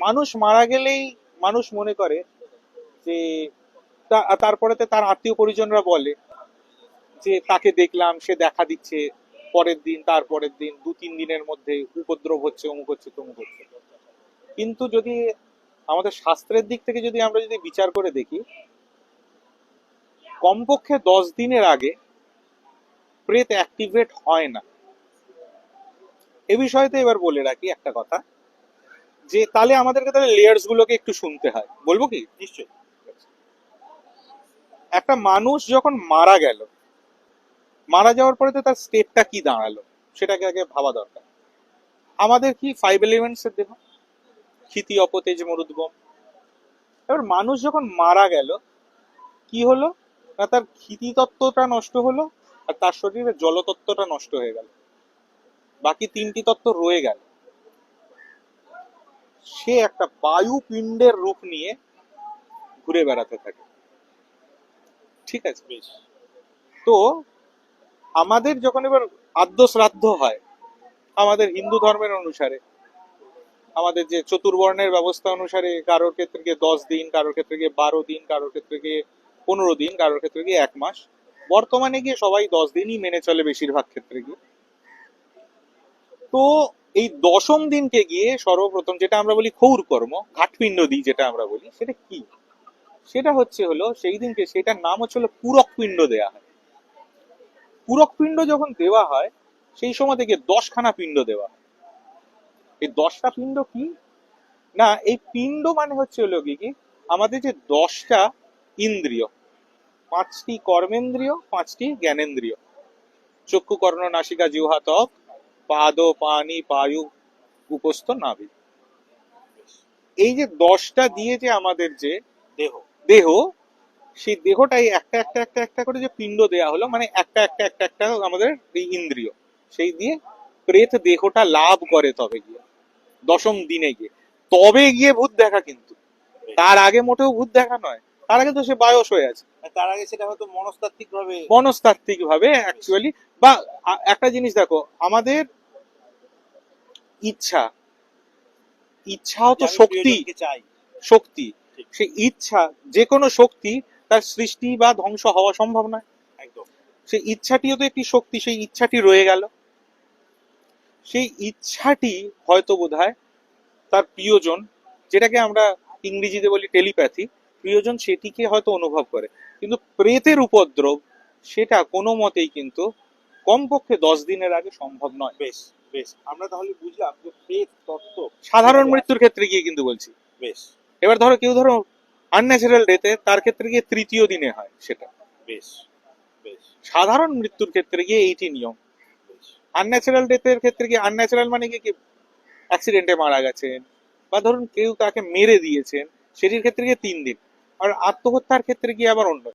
মানুষ মারা গেলেই মানুষ মনে করে যে তা- তারপরে তার আত্মীয় পরিজনরা বলে যে তাকে দেখলাম, সে দেখা দিচ্ছে, পরের দিন, তারপরের দিন, দু, তিন দিনের মধ্যে উপদ্রব হচ্ছে, অমুক হচ্ছে, তমুক হচ্ছে। কিন্তু যদি আমাদের শাস্ত্রের দিক থেকে যদি আমরা যদি বিচার করে দেখি, কমপক্ষে দশ দিনের আগে প্রেত অ্যাক্টিভেট হয় না। এ বিষয়তে এবার বলে রাখি একটা কথা। যে তাহলে আমাদেরকে তাহলে লেয়ার্স গুলোকে একটু শুনতে হয়। বলব কি? নিশ্চয়ই। একটা মানুষ যখন মারা গেল মারা যাওয়ার পরে তো তার স্টেপটা কি দাঁড়াল সেটাকে আগে ভাবা দরকার। আমাদের কি ফাইভ এলিমেন্টস এর দেহ ক্ষিতি অপতেজ মরুদ্গম। এবার মানুষ যখন মারা গেল কি হলো? না তার ক্ষিতি তত্ত্বটা নষ্ট হলো আর তার শরীরে জলতত্ত্বটা নষ্ট হয়ে গেল। বাকি তিনটি তত্ত্ব রয়ে গেল। সে একটা বায়ু পিণ্ডের রূপ নিয়ে ঘুরে বেড়াতে থাকে। ঠিক আছে, বেশ। তো আমাদের যখন এবার আদ্য শ্রাদ্ধ হয়, আমাদের হিন্দু ধর্মের অনুসারে, আমাদের যে চতুর্বর্ণের ব্যবস্থা অনুসারে কারোর ক্ষেত্রে গিয়ে দশ দিন, কারোর ক্ষেত্রে গিয়ে বারো দিন, কারোর ক্ষেত্রে গিয়ে পনেরো দিন, কারোর ক্ষেত্রে গিয়ে এক মাস, বর্তমানে গিয়ে সবাই দশ দিনই মেনে চলে বেশিরভাগ ক্ষেত্রে গিয়ে। তো এই দশম দিনকে গিয়ে সর্বপ্রথম যেটা আমরা বলি খৌর কর্ম ঘাটপিণ্ড দিই যেটা আমরা বলি, সেটা কি? সেটা হচ্ছে হলো সেই দিনকে সেটার নাম হচ্ছে হলো পূরক পিণ্ড হয়। পূরক পিণ্ড যখন দেওয়া হয়, সেই সময় থেকে দশখানা পিণ্ড দেওয়া হয়। এই দশটা পিণ্ড কি? না, এই পিণ্ড মানে হচ্ছে হলো কি আমাদের যে দশটা ইন্দ্রিয়, পাঁচটি কর্মেন্দ্রিয়, পাঁচটি জ্ঞানেন্দ্রিয়। চক্ষু কর্ণ নাসিকা, জিহ্বা, ত্বক পাদ পানি পায়ু উপস্থ নাভি এই যে দশটা দিয়ে যে আমাদের যে দেহ দেহ সেই দেহটাই একটা একটা একটা একটা করে যে পিণ্ড দেয়া হলো মানে একটা একটা একটা একটা আমাদের এই ইন্দ্রিয়। সেই দিয়ে প্রেত দেহটা লাভ করে তবে গিয়ে দশম দিনে গিয়ে। তবে গিয়ে ভূত দেখা কিন্তু। তার আগে মোটেও ভূত দেখা নয়। তার আগে তো সে বায়স হয়ে আছে। তার আগে সেটা হয়তো মনস্তাত্ত্বিক ভাবে মনস্তাত্ত্বিক ভাবে অ্যাকচুয়ালি বা একটা জিনিস দেখো আমাদের ইচ্ছা ইচ্ছাও তো শক্তি। শক্তি। সেই ইচ্ছা যে কোনো শক্তি তার সৃষ্টি বা ধ্বংস হওয়া সম্ভব নয়। একদম। সেই ইচ্ছাটিও তো একটি শক্তি সেই ইচ্ছাটি রয়ে গেল। সেই ইচ্ছাটি হয়তো বোধহয় তার প্রিয়জন যেটাকে আমরা ইংরেজিতে বলি টেলিপ্যাথি প্রিয়জন সেটিকে হয়তো অনুভব করে। কিন্তু প্রেতের উপদ্রব সেটা কোনো মতেই কিন্তু কমপক্ষে দশ দিনের আগে সম্ভব নয়। বেশ বেশ। আমরা তাহলে বুঝলাম যে প্রেত তত্ত্ব সাধারণ মৃত্যুর ক্ষেত্রে গিয়ে কিন্তু বলছি। বেশ। এবার ধরো কেউ ধরো আনন্যাচারাল ডেতে তার ক্ষেত্রে গিয়ে তৃতীয় দিনে হয় সেটা। বেশ বেশ। সাধারণ মৃত্যুর ক্ষেত্রে গিয়ে এইটি নিয়ম। আনন্যাচারাল ডেথের ক্ষেত্রে কি আনন্যাচারাল মানে কি? কি অ্যাক্সিডেন্টে মারা গেছেন বা ধরুন কেউ তাকে মেরে দিয়েছেন সেটির ক্ষেত্রে গিয়ে তিন দিন। আর আত্মহত্যার ক্ষেত্রে গিয়ে আবার অন্য